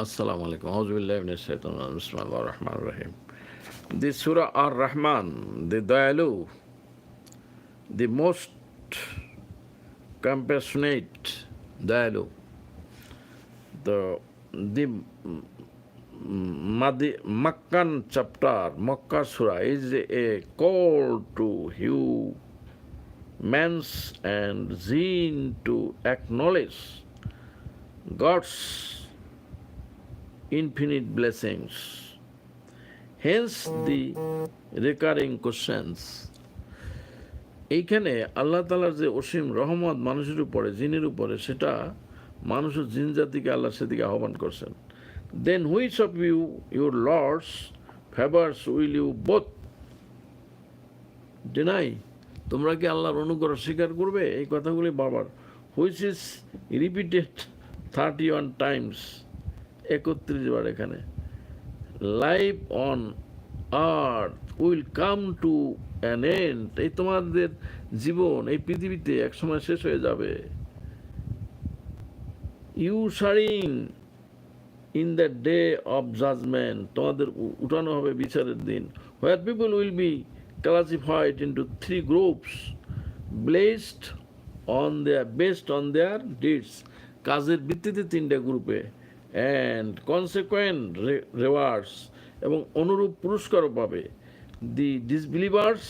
Assalamu alaikum. Rahim. The Surah Ar-Rahman, the Dayalu, the most compassionate Dayalu, the the Madi, Makkan chapter, Makkah Surah is a call to humans and zeen to acknowledge God's infinite blessings. Hence the recurring questions. এইখানে আল্লাহ তালার যে অসীম রহমত মানুষের উপরে, জিনের উপরে, সেটা মানুষের জিন জাতিকে আল্লাহ সেদিকে আহ্বান করছেন then which of you your lord's favours will you both deny তোমরা কি আল্লাহর অনুগ্রহ স্বীকার করবে এই কথাগুলি বাবার which is repeated thirty one times একত্রিশ বার এখানে। Life on earth will come to an end এই তোমাদের জীবন এই পৃথিবীতে একসময় শেষ হয়ে যাবে। You soaring in the day of judgement তোমাদের উঠানো হবে বিচারের দিন। Where people will be classified into three groups blessed on their best on their deeds কাজের ভিত্তিতে তিনটা গ্রুপে অ্যান্ড কনসিকুয়েন্ট রেওয়ার্ডস এবং অনুরূপ পুরস্কারও পাবে। The disbelievers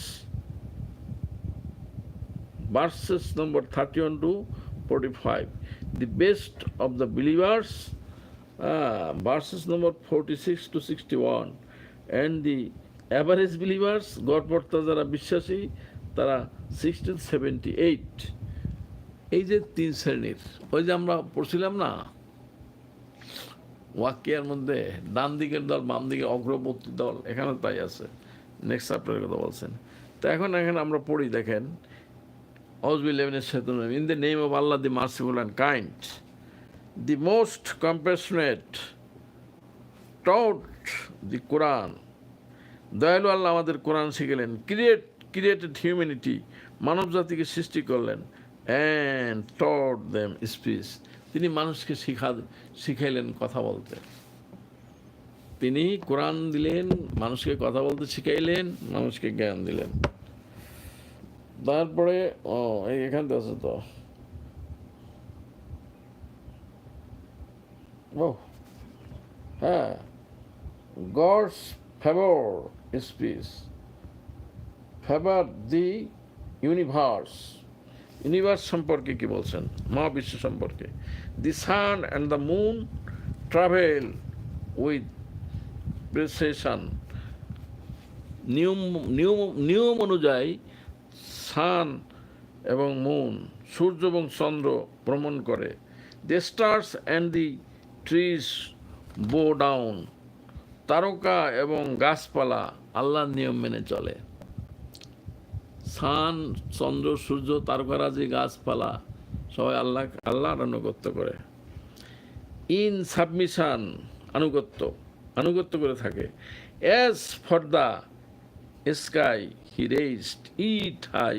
verses number thirty one to 31 five 45 best best the believers believers number verses number 46 to 61 and the average believers গড়পর্তা যারা বিশ্বাসী, তারা সিক্সটিন সেভেন্টি এইট এই যে তিন শ্রেণির, ওই যে আমরা পড়ছিলাম না? ওয়াকিয়ার মধ্যে ডান দিকের দল বাম দিকে অগ্রবর্তী দল এখানে তাই আছে। নেক্সট চ্যাপ্টারের কথা বলছেন। তো এখন এখানে আমরা পড়ি দেখেন Auzubillahi In the name of Allah, the merciful and kind, the most compassionate, taught the Quran. দয়ালু আল্লাহ আমাদের কোরআন শিখেলেন ক্রিয়েট ক্রিয়েটেড হিউম্যানিটি মানব জাতিকে সৃষ্টি করলেন অ্যান্ড টট দেম স্পিচ। তিনি মানুষকে শিখা, শিখাইলেন কথা বলতে। তিনি কোরআন দিলেন, মানুষকে কথা বলতে শিখাইলেন, মানুষকে জ্ঞান দিলেন। তারপরে, ও, এই থেকে আছে তো। ও হ্যাঁ God's favour speech favour the universe universe সম্পর্কে কি বলছেন? মহাবিশ্ব সম্পর্কে। The sun and the moon travel with precession নিয়ম নিয়ম নিয়ম অনুযায়ী সান এবং মুন সূর্য এবং চন্দ্র ভ্রমণ করে। The stars and the trees bow down তারকা এবং গাছপালা আল্লাহর নিয়ম মেনে চলে। সান চন্দ্র, সূর্য, তারকারাজি, গাছপালা সবাই আল্লাহ আল্লাহর আনুগত্য করে। ইন সাবমিশন আনুগত্য আনুগত্য করে থাকে। As for the sky he raised it high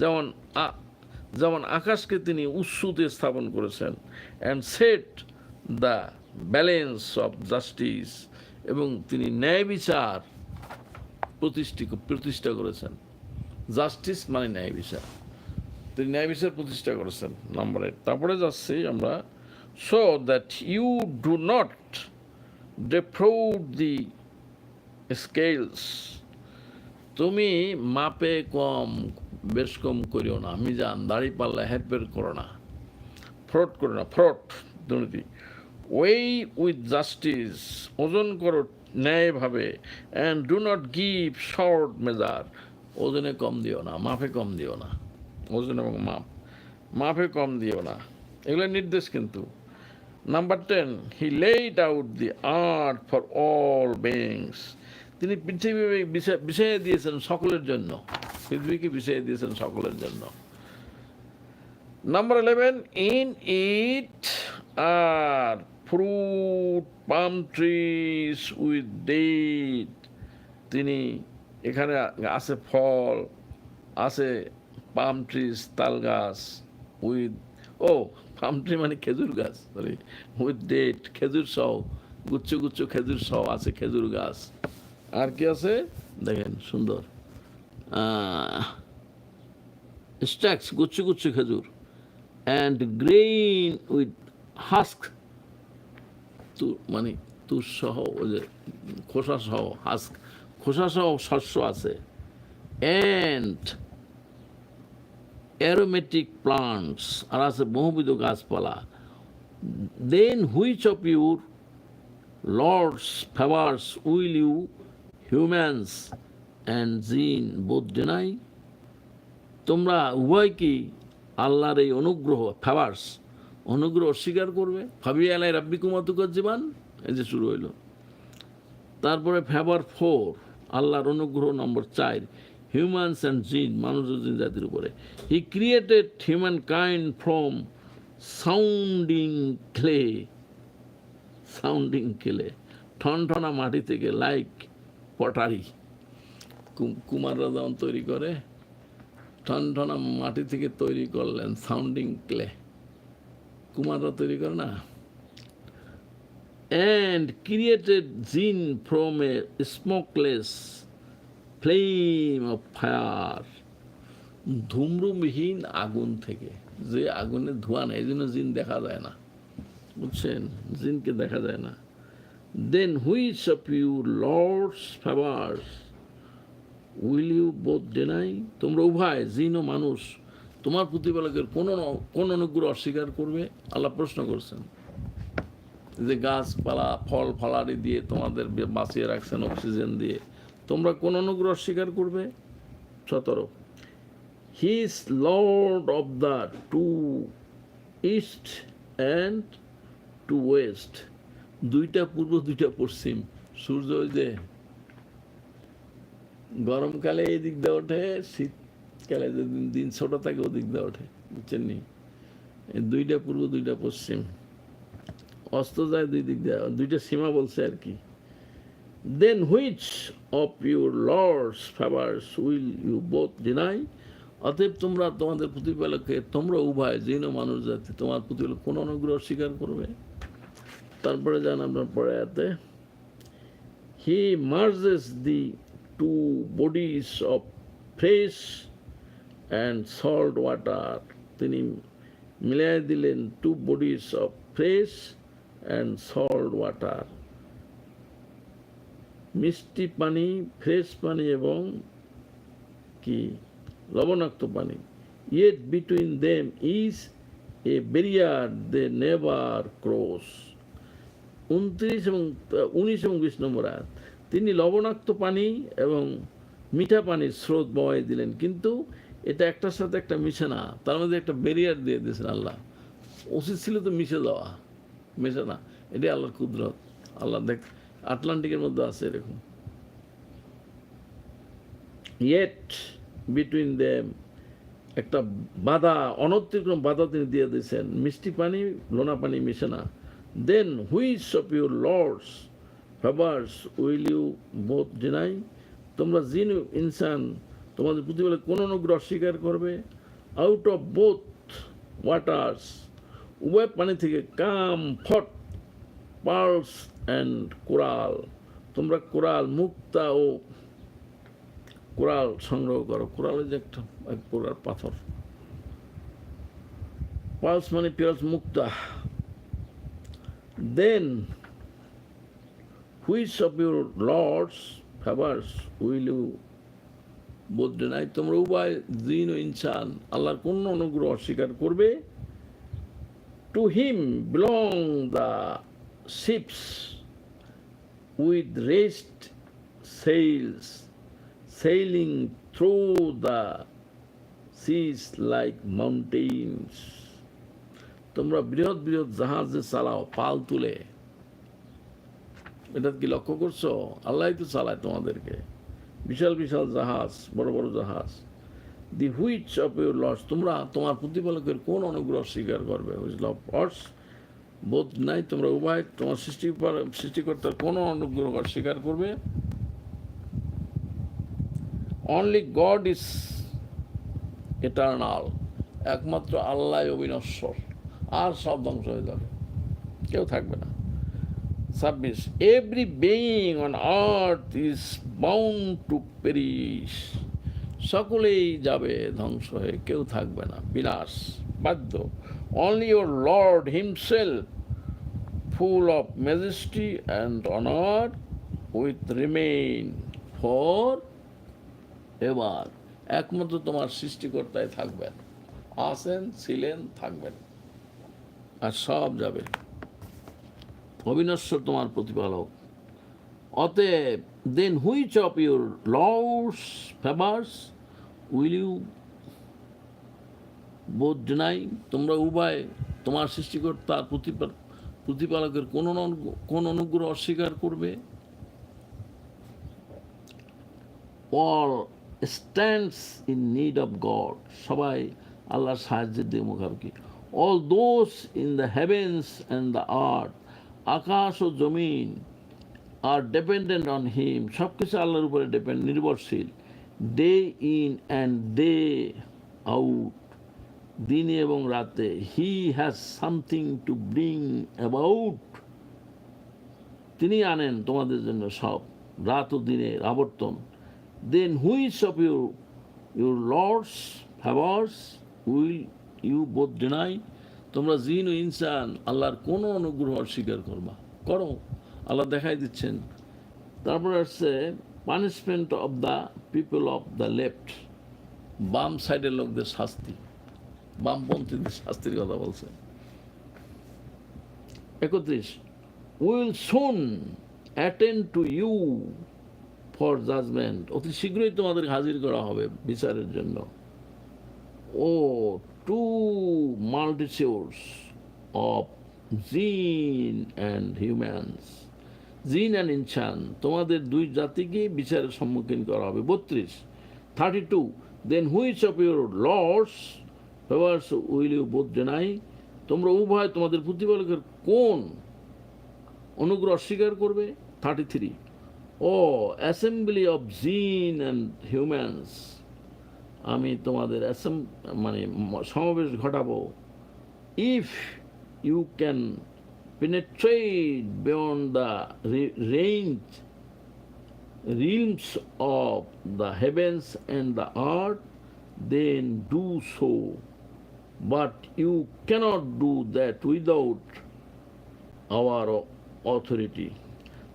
যেমন যেমন আকাশকে তিনি উৎসুতে স্থাপন করেছেন। And set the balance of justice এবং তিনি ন্যায় বিচার প্রতিষ্ঠি প্রতিষ্ঠা করেছেন। জাস্টিস মানে ন্যায় বিচার। তিনি ন্যায় বিচার প্রতিষ্ঠা করেছেন নাম্বার তারপরে যাচ্ছি আমরা so that you do not defraud the scales তুমি মাপে কম, বেশ কম করিও না আমি জান দাড়ি পাল্লা হেরফের করো না, ফ্রড করো না, ফ্রড, দুর্নীতি। ওয়েই উইথ জাস্টিস ওজন করো ন্যায়ভাবে and do not give short measure ওজনে কম দিও না, মাপে কম দিও না। ওজন এবং মাপ। মাপে কম দিও না। এগুলো নির্দেশ কিন্তু। Number ten he laid out the earth for all beings তিনি পৃথিবী বিষয় দিয়েছেন সকলের জন্য। পৃথিবীকে বিষয়ে দিয়েছেন সকলের জন্য। Number eleven in it are fruit palm trees with date তিনি এখানে আছে ফল, আছে পাম ট্রিজ তাল গাছ উইথ ও পাম ট্রি মানে খেজুর গাছ সরি উইথ ডেট খেজুর সহ গুচ্ছ গুচ্ছ খেজুর সহ আছে খেজুর গাছ। আর কি আছে? দেখেন, সুন্দর। স্ট্যাক্স গুচ্ছ গুচ্ছ খেজুর। অ্যান্ড গ্রেইন উইথ হাস্ক তু মানে তুর সহ, ওই যে খোসা সহ হাস্ক খোসা সহ শস্য আছে। অ্যান্ড অ্যারোমেটিক প্লান্টস আর আছে বহুবিধ গাছপালা। Then which of your lord's favours will you humans and jinn both deny তোমরা উভয় কি আল্লাহর এই অনুগ্রহ ফেভার্স অনুগ্রহ অস্বীকার করবে। ফাবি আলাই রাব্বি কুমাতুকার জীবান, এই যে শুরু হইল। তারপরে ফেভার ফোর আল্লাহর অনুগ্রহ নম্বর চার। হিউম্যানস অ্যান্ড জিন মানুষ জিন জাতির উপরে। He created humankind from sounding clay sounding clay ঠনঠনা মাটি থেকে লাইক পটারি কুমাররা যেমন তৈরি করে, ঠনঠনা মাটি থেকে তৈরি করলেন সাউন্ডিং ক্লে কুমাররা তৈরি করে না? And created jinn from a smokeless flame of fire ধূম্রবিহীন আগুন থেকে। যে আগুনের ধোঁয়া নেই এই জন্য জিন দেখা যায় না। বুঝছেন? জিনকে দেখা যায় না। Then which of you Lord's favours will you both deny তোমরা উভয়, জিন ও মানুষ, তোমার প্রতিপালকের কোন কোন অনুগ্রহ অস্বীকার করবে? আল্লাহ প্রশ্ন করছেন। যে গাছপালা, ফল ফলারি দিয়ে তোমাদের বাঁচিয়ে রাখছেন অক্সিজেন দিয়ে। তোমরা কোন অনুগ্রহ স্বীকার করবে? সতেরো। He is Lord of the two east and two west দুইটা পূর্ব, দুইটা পশ্চিম। সূর্য যে গরমকালে এই দিক দিয়ে ওঠে, শীতকালে যেদিন দিন ছোট থাকে ওদিক দিয়ে ওঠে, বুঝছেন নি? দুইটা পূর্ব, দুইটা পশ্চিম। অস্ত যায় দুই দিক দিয়ে, দুইটা সীমা বলছে আর কি। Then which of your Lord's favours will you both deny অতএব তোমরা তোমাদের প্রতিপালককে, তোমরা উভয় যেন মানুষ জাতি, তোমার প্রতিপালক কোন অনুগ্রহ স্বীকার করবে? তারপরে যান আপনার পরে এতে he merges the two bodies of fresh and salt water তিনি মিলাই দিলেন two bodies of fresh and salt water মিষ্টি পানি, ফ্রেশ পানি এবং কি? লবণাক্ত পানি। Yet between them is a barrier they never cross উনত্রিশ এবং, উনিশ এবং বিশ নম্বর আয়াত। তিনি লবণাক্ত পানি এবং মিঠা পানির স্রোত বওয়াই দিলেন, কিন্তু এটা একটার সাথে একটা মিশে না। তার মধ্যে একটা ব্যারিয়ার দিয়ে দিয়েছেন আল্লাহ। উচিত ছিল তো মিশে যাওয়া। মেশে না। এটাই আল্লাহর কুদরত। আল্লাহ দেখ আটলান্টিকের মধ্যে আছে এরকম। ইয়েট বিটুইন দেম একটা বাধা, অনতিক্রম বাধা তিনি দিয়ে দিয়েছেন। মিষ্টি পানি, লোনা পানি মিশে না। Then which of your Lord's favours will you both deny তোমরা জিন, ইনসান, তোমাদের প্রতিবেলা কোন অনুগ্রহ স্বীকার করবে? আউট অফ বোথ ওয়াটার্স উভয় পানি থেকে come, forth pearls and coral. তোমরা কোরাল মুক্তা ও কোরাল সংগ্রহ করো। কোরালের যে একটা, এক প্রকার পাথর। পালস মানে pearls Mukta. Then which of your Lord's favours will you বলতে নাই তোমরা উভয় দিন ও ইনসান, আল্লাহর কোন অনুগ্রহ অস্বীকার করবে। To him belong the ships with raised sails, sailing through the seas like mountains. তোমরা বৃহৎ বৃহৎ জাহাজে চালাও, পাল তুলে। এটা কি লক্ষ্য করছ? আল্লাহ তো চালায় তোমাদেরকে। বিশাল বিশাল জাহাজ, বড় বড় জাহাজ। Then which of your Lord's তোমরা তোমার প্রতিপালকের কোন অনুগ্রহ স্বীকার করবে? লভ অর্স বোধ নাই তোমরা উভয় তোমার সৃষ্টি সৃষ্টিকর্তার কোন অনুগ্রহ স্বীকার করবে? অনলি গড ইজ এটার্নাল একমাত্র আল্লাহ অবিনশ্বর, আর সব ধ্বংস হয়ে যাবে। কেউ থাকবে না। ছাব্বিশ every being on earth is bound to perish সকলেই যাবে ধ্বংস হয়ে, কেউ থাকবে না। বিনাশ, বাধ্য। Only your Lord himself full of majesty and honour with remain for ever একমাত্র তোমার সৃষ্টিকর্তায় থাকবেন। আসেন, ছিলেন, থাকবেন। আর সব যাবে। অবিনশ্বর তোমার প্রতিপালক। অতএব then which of your Lord's favours will you both deny, তোমরা উভয় তোমার সৃষ্টিকর্তার প্রতিপাল প্রতিপালকের কোন কোন অনুগ্রহ অস্বীকার করবে? All stands in need of God সবাই আল্লাহর সাহায্যের দিয়ে মুখামুখি। All those in the heavens and the earth আকাশ ও জমিন আর ডিপেন্ডেন্ট অন হিম সব কিছু আল্লাহর উপরে ডিপেন্ড নির্ভরশীল। Day in and day out দিনে এবং রাতে he has something to bring about. তিনি আনেন তোমাদের জন্য সব, রাত ও দিনের আবর্তন। Then which of your your Lord's favours will you both deny তোমরা জিন ও ইনসান, আল্লাহর কোনো অনুগ্রহ অস্বীকার করবা। করো, আল্লাহ দেখাই দিচ্ছেন। তারপরে আসছে punishment of the people of the left বাম সাইডের লোকদের শাস্তি। বামপন্থীদের শাস্তির কথা বলছে একত্রিশ, will soon attend to you for judgment. অতি শীঘ্রই তোমাদের হাজির করা হবে বিচারের জন্য। O, to multitudes of jinn and humans. Jinn and ইনসান, তোমাদের দুই জাতিকে বিচারের সম্মুখীন করা হবে। বত্রিশ, thirty two, then which of your Lord's favours will both deny তোমরা উভয় তোমাদের প্রতিপালকের কোন অনুগ্রহ অস্বীকার করবে? Thirty three O assembly of jinn and humans আমি তোমাদের অ্যাসেম মানে সমাবেশ ঘটাবো। If you can penetrate beyond the range realms of the heavens and the earth, then do so. But you cannot do that without our authority.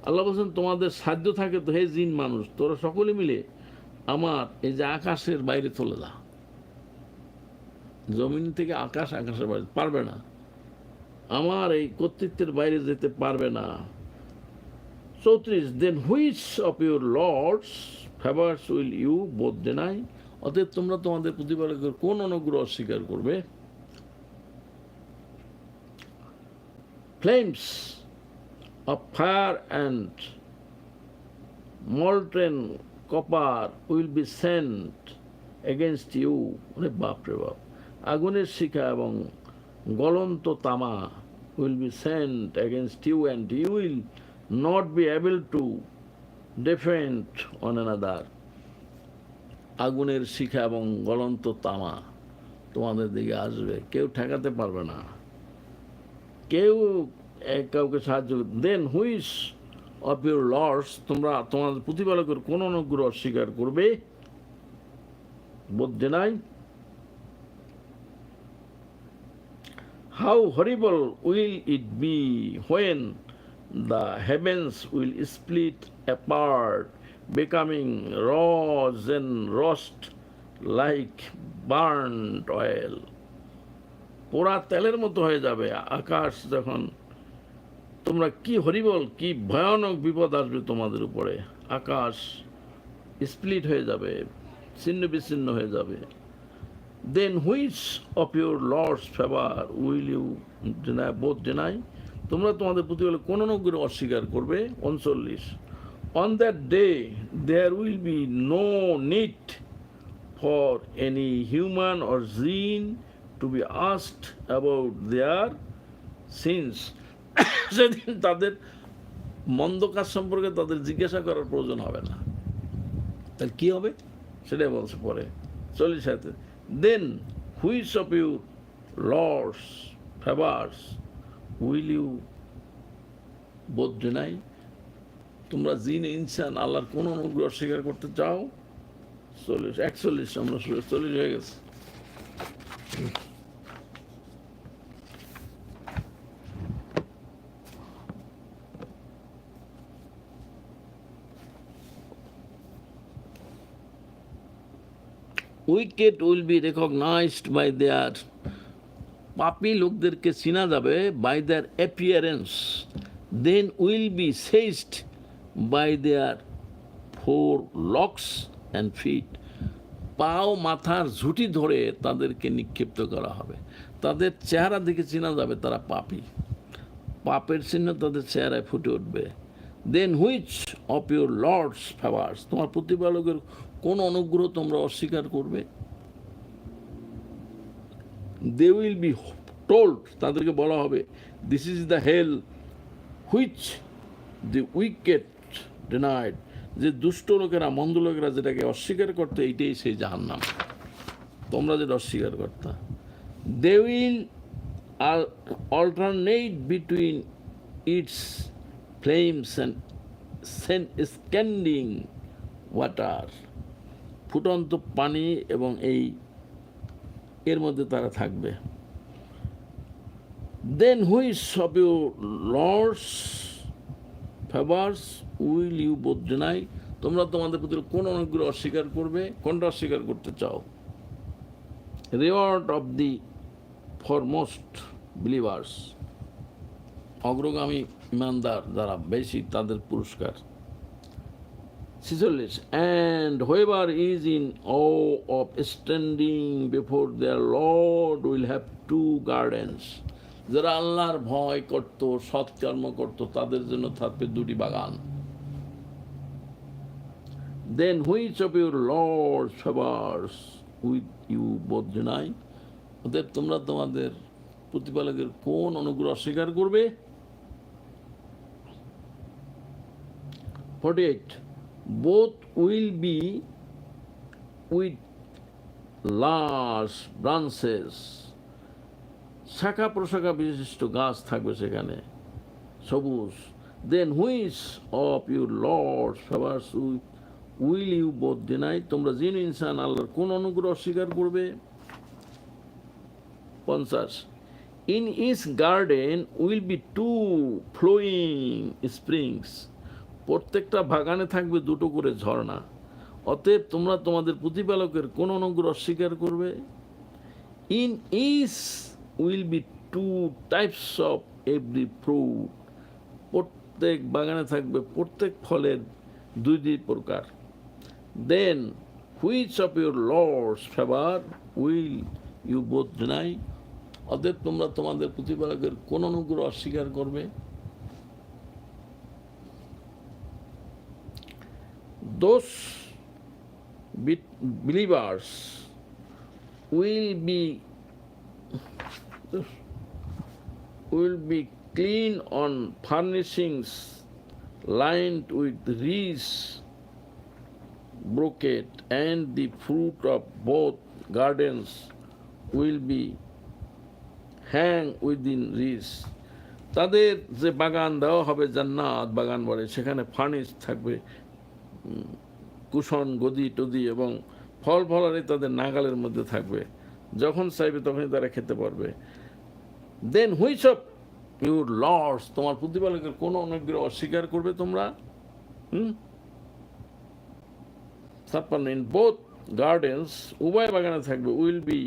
Allah বলছেন, তোমাদের সাধ্য থাকে তো, হে জিন মানুষ, তোরা সকলে মিলে আমার এই যে আকাশের বাইরে চলে যা। জমিন থেকে আকাশ, আকাশের বাইরে পারবে না। আমার এই কর্তৃত্বের বাইরে যেতে পারবে না। চৌত্রিশ then which of your lord's favours will you both deny অতএব তোমরা তোমাদের প্রতিপালকের কোন অনুগ্রহ অস্বীকার করবে? Flames of fire and molten copper will be sent against you মানে বাপরে বাপ। আগুনের শিখা এবং গলন্ত তামা will be sent against you and you will not be able to defend one another আগুনের শিখা এবং গলন্ত তামা তোমাদের দিকে আসবে। কেউ ঠেকাতে পারবে না। কেউ কাউকে সাহায্য দেন হুইস অফ ইউর লর্ডস তোমরা তোমাদের প্রতিপালকের কোন অনুগ্রহ অস্বীকার করবে? Both deny? How horrible will it be when the heavens will split apart, becoming rose and rust like burnt oil. পোড়া তেলের মতো হয়ে যাবে আকাশ যখন। তোমরা কি হরিবল, কি ভয়ানক বিপদ আসবে তোমাদের উপরে। আকাশ স্প্লিট হয়ে যাবে, ছিন্ন বিচ্ছিন্ন হয়ে যাবে। Then which of your lord's favour will you both deny তোমরা তোমাদের প্রতিপালক কোন অনুগ্রহ অস্বীকার করবে, উনচল্লিশ। On that day there will be no need for any human or jinn to be asked about their sins সেদিন তাদের মন্দ কাজ সম্পর্কে তাদের জিজ্ঞাসা করার প্রয়োজন হবে না। তাহলে কী হবে? সেটাই বলছে পরে। চল্লিশ সাথে। Then which of you Lord's favours will you both deny তোমরা জিন, ইনসান, আল্লাহর কোন অনুগ্রহ স্বীকার করতে চাও? চল্লিশ, একচল্লিশ, আমরা চল্লিশ হয়ে গেছে। Wicked will be recognised by their পাপি লোকদেরকে চিনা যাবে by their appearance. Then will be seized by their forelocks and feet পাও মাথার ঝুঁটি ধরে তাদেরকে নিক্ষিপ্ত করা হবে। তাদের চেহারা দেখে চেনা যাবে তারা পাপি। পাপের চিহ্ন তাদের চেহারায় ফুটে উঠবে। Then which of your Lord's favours তোমার প্রতিপালকের কোন অনুগ্রহ তোমরা অস্বীকার করবে? দে উইল বি টোল্ড তাদেরকে বলা হবে this is the hell which the wicked denied যে দুষ্ট লোকেরা, মন্দ লোকেরা যেটাকে অস্বীকার করতে, এইটাই সেই জাহান্নাম। তোমরা যেটা অস্বীকার করতা। They will alternate between its flames and sen- scalding water ফুটন্ত পানি এবং এই, এর মধ্যে তারা থাকবে। Then which of you Lord's favours will you both deny তোমরা তোমাদের প্রতি কোন অনুগ্রহ অস্বীকার করবে? কোনটা অস্বীকার করতে চাও? Reward of the foremost believers অগ্রগামী ইমানদার যারা বেশি তাদের পুরস্কার। ছিচল্লিশ and whoever is in awe of standing before their Lord will have two gardens যারা আল্লাহর ভয় করত সৎকর্ম করত, তাদের জন্য থাকবে দুটি বাগান। Then which of your Lord favours with you both deny ওদের তোমরা তোমাদের প্রতিপালকের কোন অনুগ্রহ অস্বীকার করবে? Forty eight both will be with large branches শাখা প্রশাখা বিশিষ্ট গাছ থাকবে সেখানে। সবুজ। Then which of your Lord favours with will you both deny তোমরা জিন, ইনসান, আল্লাহর কোন অনুগ্রহ অস্বীকার করবে? পঞ্চাশ। In each garden will be two flowing springs প্রত্যেকটা বাগানে থাকবে দুটো করে ঝর্ণা। অতএব তোমরা তোমাদের প্রতিপালকের কোন অনুগ্রহ অস্বীকার করবে? In each will be two types of every fruit প্রত্যেক বাগানে থাকবে প্রত্যেক ফলের দুই দুই প্রকার। Then which of your Lord's favour will you both deny অতএব তোমরা তোমাদের প্রতিপালকের কোন অনুগ্রহ অস্বীকার করবে? দোষ believers will be will be clean on furnishings lined with rich brocade and the fruit of both gardens will be hang within reach তাদের যে বাগান দেওয়া হবে জান্নাত বাগান বলে সেখানে ফার্নিশ থাকবে কুশন গদি টদি এবং ফল ফলারি তাদের নাগালের মধ্যে থাকবে যখন চাইবে তখনই তারা খেতে পারবে then which of your Lord's তোমার প্রতিপালকের কোনো অনুগ্রহ অস্বীকার করবে তোমরা? হুম? ইন বোথ গার্ডেন্স উভয় বাগানে থাকবে will be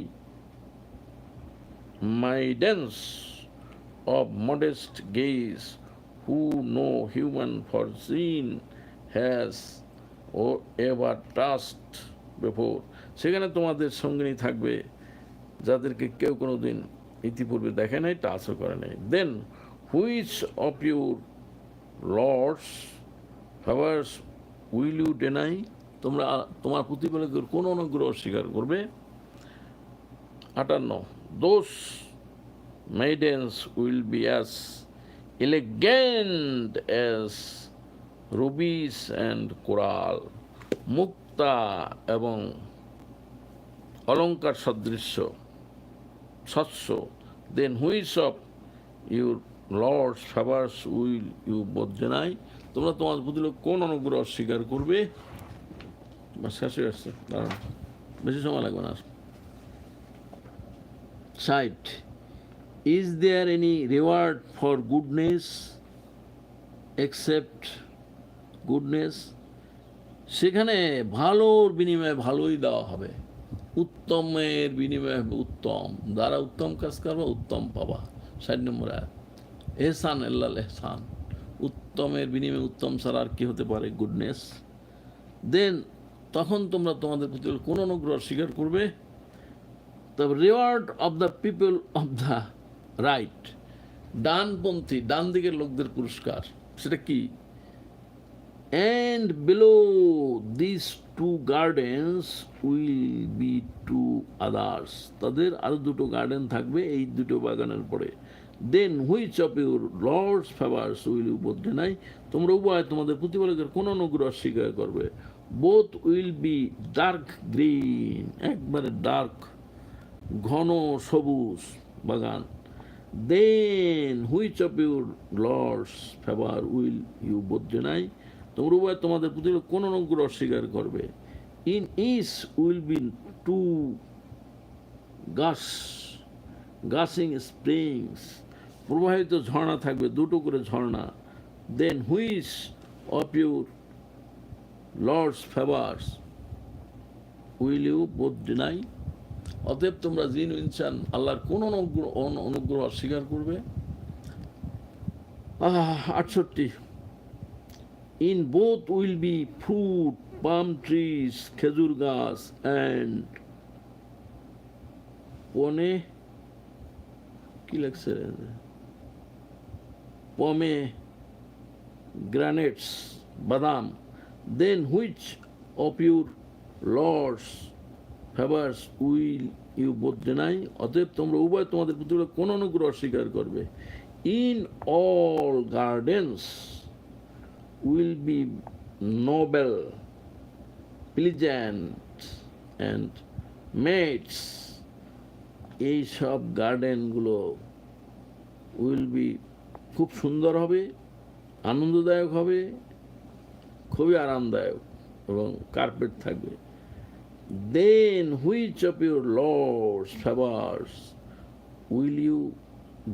maidens of modest gaze who no human foreseen has or ever touched before. সেখানে তোমাদের সঙ্গিনী থাকবে, যাদেরকে কেউ কোনো দিন ইতিপূর্বে দেখে নাই, টাচও করে নাই। Then which of your Lord's favours will you deny তোমরা, তোমার প্রতিপালকের কোন অনুগ্রহ স্বীকার করবে? আটান্ন। Those maidens will be as elegant as rubies and coral মুক্তা এবং অলঙ্কার সদৃশ্য, স্বচ্ছ। Then which of your Lord's favours will you both deny তোমরা তোমার প্রতি লোক কোন অনুগ্রহ অস্বীকার করবে? শেষ হয়ে আসছে দাঁড়ান বেশি সময় লাগবে না। Site is there any reward for goodness except goodness সেখানে ভালোর বিনিময়ে ভালোই দেওয়া হবে। উত্তমের বিনিময়ে হবে উত্তম। যারা উত্তম কাজ করবে, উত্তম পাবা। ষাট নম্বর আয়াত। এহসান আল্লাহ এহসান। উত্তমের বিনিময়ে উত্তম ছাড়া আর কি হতে পারে? গুডনেস দেন তখন তোমরা তোমাদের প্রতি কোন অনুগ্রহ স্বীকার করবে? তবে reward of the people of the right ডানপন্থী ডান দিকের লোকদের পুরস্কার। সেটা কি? And below these two gardens will be two others তাদের আরও দুটো গার্ডেন থাকবে এই দুটো বাগানের পরে। Then which of your Lord's favours will you both deny তোমরা উভয় তোমাদের প্রতিপালকের কোন অনুগ্রহ স্বীকার করবে। Both will be dark green একবারে ডার্ক ঘন সবুজ বাগান। Then which of your Lord's favour will you both তোমরা উভয় তোমাদের প্রতি কোন অনুগ্রহ অস্বীকার করবে। In each will be two গাছ গাসিং স্প্রিংস প্রবাহিত ঝর্ণা থাকবে, দুটো করে ঝর্ণা। Then which of your Lord's favours will you both deny অতএব তোমরা জিন ইনসান, আল্লাহর কোন অনুগ্রহ অনু- অনুগ্রহ অস্বীকার করবে। আটষট্টি। In both will be fruit palm trees খেজুর গাছ অ্যান্ড পনে কি লাগছে পমে গ্রানেটস বাদাম then which of your Lord's favours will you both deny অতএব তোমরা উভয় তোমাদের প্রতি কোন অনুগ্রহ অস্বীকার করবে। In all gardens will be noble pleasant and mats এই সব গার্ডেনগুলো উইল বি খুব সুন্দর হবে, আনন্দদায়ক হবে, খুবই আরামদায়ক এবং কার্পেট থাকবে। Then which of your Lord's favours will you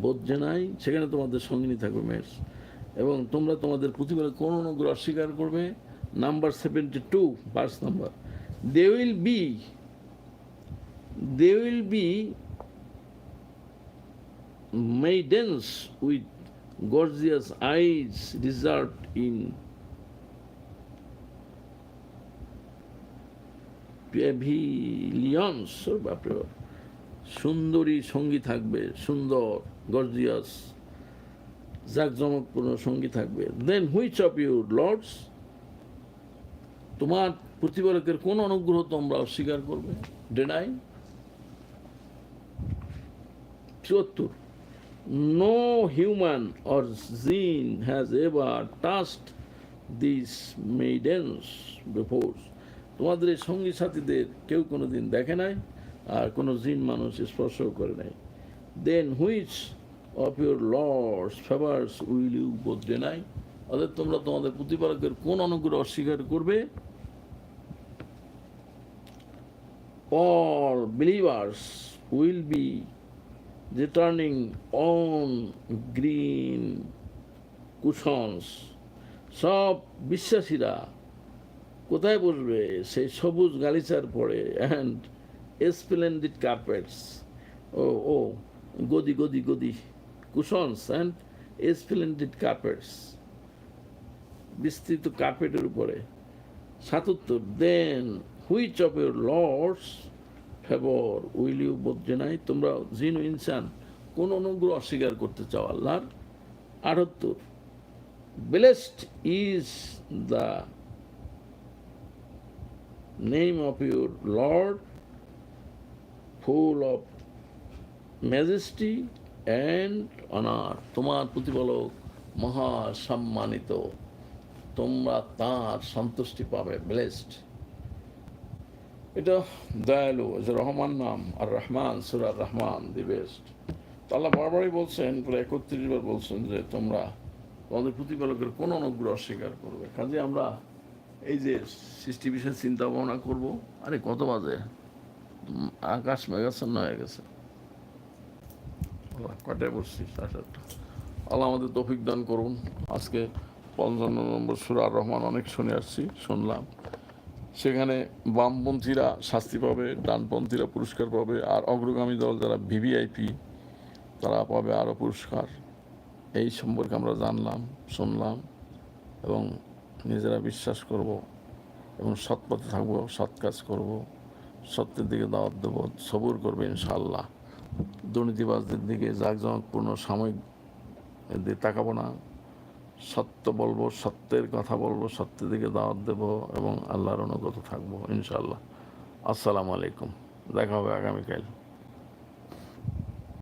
both deny সেখানে তোমাদের সঙ্গিনী থাকবে মেস এবং তোমরা তোমাদের প্রতিবার কোন অনুগ্রহ অস্বীকার করবে। Number seventy two purse number they will be they will be eyes reserved in pavilions. ওর বাপরে সুন্দরী সঙ্গী থাকবে, সুন্দর গর্জিয়াস জাকজমকপূর্ণ সঙ্গী থাকবে। Then which of your Lord's তোমার প্রতিপালকের কোন অনুগ্রহ তোমরা অস্বীকার করবে? ডেনাই চুয়াত্তর। No human or jinn has ever touched this maidens before. তোমাদের এই সঙ্গী সাথীদের কেউ কোনো দিন দেখে নাই, আর কোনো জিন মানুষ স্পর্শ করে নাই। Then which of your Lord's favours will you both deny অর্থাৎ তোমরা তোমাদের প্রতিপালকের কোন অনুগ্রহ অস্বীকার করবে? All believers will be returning on green cushions. সব বিশ্বাসীরা কোথায় বসবে? সেই সবুজ গালিচার পরে অ্যান্ড স্প্লেন্ডিড কার্পেটস ও ও, গদি গদি গদি। কুশনস অ্যান্ড স্প্লেন্ডিড কার্পেটস বিস্তৃত কার্পেটের উপরে। সাতাত্তর then which of your Lord's favour will you both deny তোমরা জিন ইনসান, কোন অনুগ্রহ অস্বীকার করতে চাও আল্লাহর? আটাত্তর blessed is the name of your Lord full of majesty and honour তোমার প্রতিপালক মহা সম্মানিত তোমরা তার সন্তুষ্টি পাবে ব্লেসড এটা দয়ালু যে রহমান নাম, আর রহমান সুরার রহমান দি বেস্ট আল্লাহ বারবারই বলছেন, প্রায় একত্রিশ বার বলছেন যে তোমরা তোমাদের প্রতিপালকের কোন অনুগ্রহ অস্বীকার করবে। কাজে আমরা এই যে সৃষ্টি বিষয়ে চিন্তা ভাবনা করব, আরে কত বাজে? আকাশ মেঘাচ্ছন্ন হয়ে গেছে। কটায় বসছি আল্লাহ আমাদের তৌফিক দান করুন। আজকে পঞ্চান্ন নম্বর সুরার রহমান অনেক শুনে আসছি, শুনলাম। সেখানে বামপন্থীরা শাস্তি পাবে, ডানপন্থীরা পুরস্কার পাবে, আর অগ্রগামী দল যারা ভিভিআইপি তারা পাবে আরও পুরস্কার। এই সম্পর্কে আমরা জানলাম, শুনলাম এবং নিজেরা বিশ্বাস করব এবং সৎ পথে থাকব, সৎ কাজ করব। সত্যের দিকে দাওয়াত দেবো, সবুর করবে ইনশাআল্লাহ। দুর্নীতিবাজদের দিকে জাঁকজমকপূর্ণ সাময়িক দিয়ে তাকাবো না। সত্য বলব, সত্যের কথা বলব, সত্যের দিকে দাওয়াত দেব এবং আল্লাহর অনুগত থাকব ইনশাল্লাহ আসসালামু আলাইকুম। দেখা হবে আগামীকাল।